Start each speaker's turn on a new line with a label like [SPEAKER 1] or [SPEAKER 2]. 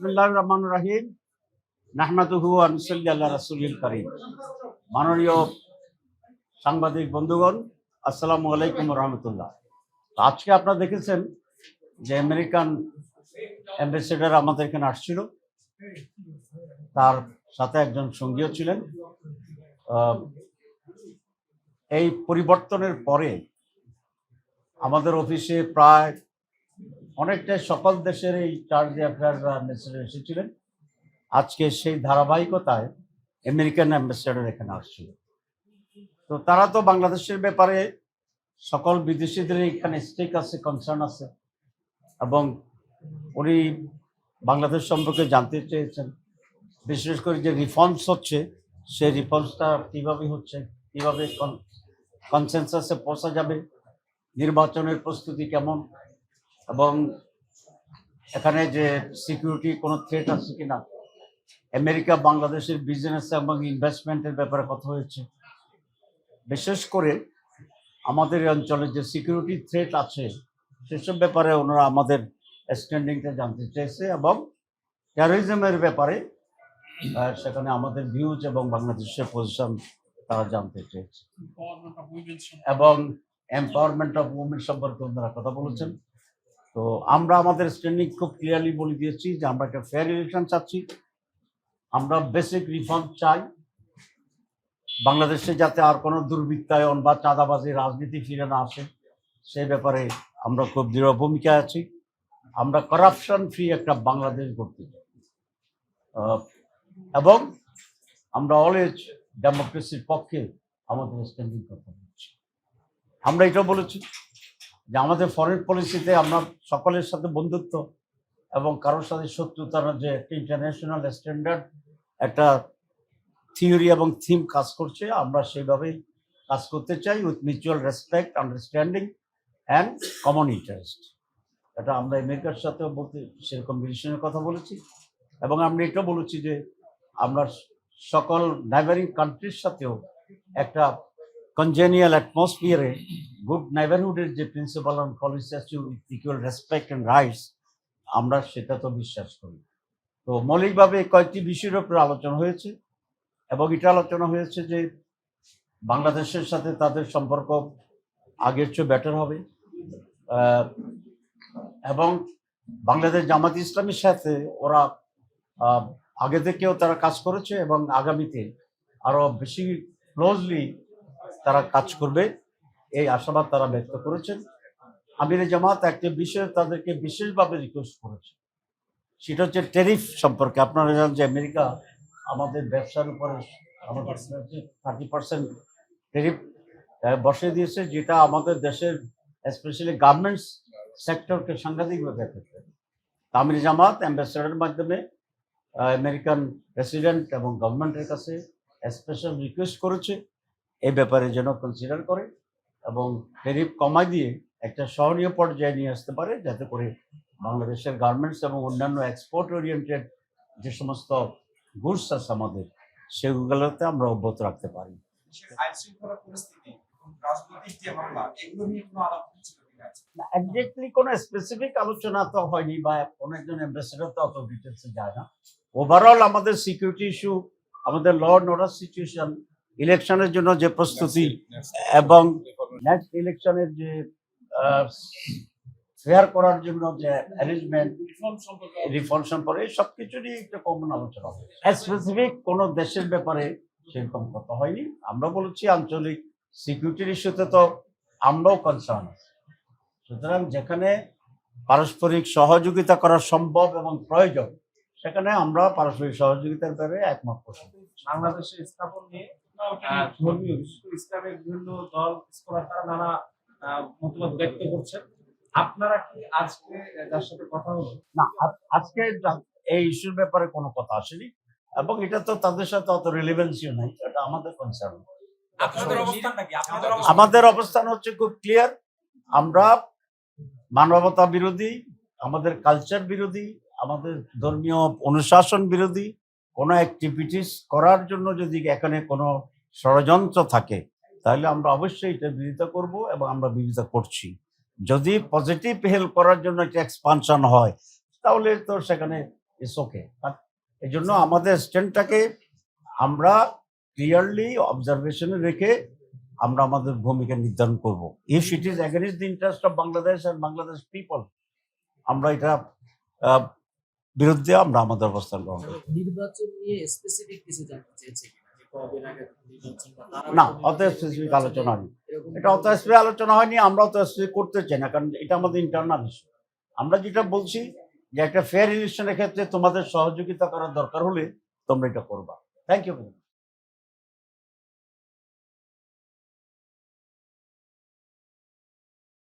[SPEAKER 1] বিসমুল্লাহ রহমান রাহিম। করিম। মাননীয় সাংবাদিক বন্ধুগণ, আসসালামু আলাইকুম রহমতুল্লাহ। আজকে আপনারা দেখেছেন যে আমেরিকান অ্যাম্বাসেডার আমাদের এখানে আসছিল। তার সাথে একজন সঙ্গীও ছিলেন। এই পরিবর্তনের পরে আমাদের অফিসে প্রায় অনেকটাই সকল দেশের এই চার্জ অ্যাফেয়ার অ্যাম্বাসেডার এসেছিলেন। আজকে সেই ধারাবাহিকতায় আমেরিকান অ্যাম্বাসেডার এখানে আসছিল। তো তারা তো বাংলাদেশের ব্যাপারে সকল বিদেশিদের এখানে স্টেক আছে কনসার্ন আছে, এবং উনি বাংলাদেশ সম্পর্কে জানতে চেয়েছেন। বিশেষ করে যে রিফর্মস হচ্ছে, সেই রিফর্মসটা কীভাবে হচ্ছে, কীভাবে কনসেনসাসে পৌঁছা যাবে, নির্বাচনের প্রস্তুতি কেমন এবং এখানে যে সিকিউরিটি কোনো থ্রেট আছে কিনা আমেরিকা বাংলাদেশের বিজনেস এবং ইনভেস্টমেন্টের ব্যাপারে কথা হয়েছে। বিশেষ করে আমাদের অঞ্চলে যে সিকিউরিটি থ্রেট আছে সেসব ব্যাপারে ওনারা আমাদের স্ট্যান্ডিংটা জানতে চেয়েছে এবং টেরোরিজমের ব্যাপারে সেখানে আমাদের ভিউজ এবং বাংলাদেশের পজিশন তারা জানতে চেয়েছে। এবং এম্পাওয়ারমেন্ট অফ উমেন সম্পর্কে ওনারা কথা বলেছেন। তো আমরা আমাদের স্ট্যান্ডিং খুব ক্লিয়ারলি বলে দিয়েছি যে আমরা একটা ফেয়ার ইলেকশন চাচ্ছি। আমরা বেসিক রিফর্ম চাই। বাংলাদেশে যাতে আর কোনো দুর্বৃত্তায়ন বা চাঁদাবাজি রাজনীতি ফিরে না আসে সে ব্যাপারে আমরা খুব দৃঢ় ভূমিকা আছি। আমরা করাপশন ফ্রি একটা বাংলাদেশ করতে চাই। এবং আমরা অলওয়েজ ডেমোক্রেসির পক্ষে আমাদের স্ট্যান্ডিং কথা বলছি আমরা এটা বলেছি। যে আমাদের ফরেন পলিসিতে আমরা সকলের সাথে বন্ধুত্ব এবং কারোর সাথে শত্রুতা না যে একটা ইন্টারন্যাশনাল স্ট্যান্ডার্ড একটা থিওরি এবং থিম কাজ করছে, আমরা সেইভাবেই কাজ করতে চাই with mutual respect understanding and common interest এটা আমরা আমেরিকার সাথেও বলতে, সেরকম রিলেশনের কথা বলেছি এবং আমরা এটা বলেছি যে আমরা সকল নাইবারিং কান্ট্রির সাথেও একটা কনজেনিয়াল অ্যাটমসফিয়ারে গুড নাইবারহুডের যে প্রিন্সিপাল অ্যান্ড পলিসি আছে ইকুয়াল রেসপেক্ট অ্যান্ড রাইটস আমরা সেটা তো বিশ্বাস করি। তো মৌলিকভাবে কয়েকটি বিষয়ের উপরে আলোচনা হয়েছে এবং এটা আলোচনা হয়েছে যে বাংলাদেশের সাথে তাদের সম্পর্ক আগের চেয়ে বেটার হবে। এবং বাংলাদেশ জামাত ইসলামের সাথে ওরা আগে থেকেও তারা কাজ করেছে এবং আগামীতে আরও বেশি ক্লোজলি তারা কাজ করবে। এই আশাবাদ তারা ব্যক্ত করেছেন। আমির জামাত একটি বিষয়ে তাদেরকে বিশেষভাবে রিকোয়েস্ট করেছে। সেটা হচ্ছে টেরিফ সম্পর্কে। আপনারা জানেন যে আমেরিকা আমাদের ব্যবসার উপরে আমাদের থার্টি পার্সেন্ট টেরিফ বসিয়ে দিয়েছে, যেটা আমাদের দেশের স্পেশালি গার্মেন্টস সেক্টরকে সাংঘাতিকভাবে এফেক্ট করে। তা আমির জামাত অ্যাম্বাসেডারের মাধ্যমে আমেরিকান প্রেসিডেন্ট এবং গভর্নমেন্টের কাছে স্পেশাল রিকোয়েস্ট করেছে। এই ব্যাপারে যেন কনসিডার করে। এবং ট্যারিফ কমাই দিয়ে একটা সহনীয় পর্যায়ে নিয়ে আসতে পারে যাতে করে বাংলাদেশের গার্মেন্টস এবং অন্যান্য এক্সপোর্ট ওরিয়েন্টেড যে সমস্ত গুডস আছে আমাদের সেগুলোতে আমরা অব্যাহত রাখতে পারি। একজাক্টলি কোনো স্পেসিফিক আলোচনা তো হয়নি বা কোনো একজন অ্যাম্বাসেডার তো অত ডিটেলসে যায় না। ওভারঅল আমাদের সিকিউরিটি ইস্যু আমাদের ল অ্যান্ড অর্ডার সিচুয়েশন ইলেকশনের জন্য যে প্রস্তুতি এবং নেক্সট ইলেকশনের যে ফেয়ার করার জন্য যে অ্যারেঞ্জমেন্ট
[SPEAKER 2] রিফর্ম সম্পর্কে
[SPEAKER 1] সব একটা কমন আলোচনা স্পেসিফিক কোনো দেশের ব্যাপারে সেরকম কথা হয়নি। আমরা আঞ্চলিক সিকিউরিটির ইস্যুতে তো আমরাও কনসার্ন সুতরাং যেখানে পারস্পরিক সহযোগিতা করা সম্ভব এবং প্রয়োজন, সেখানে আমরা পারস্পরিক সহযোগিতার ব্যাপারে একমত পোষণ।
[SPEAKER 3] বাংলাদেশে স্থাপন নিয়ে ধর্মীয় বিশেষ করে ইসলামের বিভিন্ন দল স্কলার তারা নানা ব্যক্ত করছেন। আপনারা কি আজকে যার সাথে কথা হলো?
[SPEAKER 1] না আজকে এই ইস্যুর ব্যাপারে কোনো কথা আসেনি। এবং এটা তো তাদের সাথে অত রিলেভেন্সিও নাই এটা আমাদের কনসার্ন আমাদের অবস্থান হচ্ছে খুব ক্লিয়ার আমরা মানবতা বিরোধী আমাদের কালচার বিরোধী আমাদের ধর্মীয় অনুশাসন বিরোধী কোনো অ্যাক্টিভিটিস করার জন্য যদি এখানে কোনো ষড়যন্ত্র থাকে, তাহলে আমরা অবশ্যই এটা বিরোধিতা করব এবং আমরা বিরোধিতা করছি। যদি পজিটিভ হেল্প করার জন্য একটা এক্সপানশন হয়, তাহলে তো সেখানে ইটস ওকে এই জন্য আমাদের স্ট্যান্ডটাকে আমরা ক্লিয়ারলি অবজারভেশনে রেখে আমরা আমাদের ভূমিকা নির্ধারণ করব। If it is against the interest of Bangladesh and Bangladesh people আমরা এটা বিরুদ্ধে আমরা আমাদের অবস্থান গ্রহণ করব
[SPEAKER 4] নির্বাচন নিয়ে স্পেসিফিক কিছু জানতে চেয়েছি কিনা? যে কবে নাগাদ নির্বাচন বা তারা
[SPEAKER 1] না অত স্পেসিফিক আলোচনা হয়নি এটা অত স্পেসিফিক আলোচনা হয়নি আমরা অত স্পেসিফিক করতে চাই না কারণ এটা আমাদের ইন্টারনাল ইস্যু আমরা যেটা বলছি যে একটা ফেয়ার ইলেকশনের ক্ষেত্রে তোমাদের সহযোগিতা করার দরকার হলে তোমরা এটা করবা। Thank you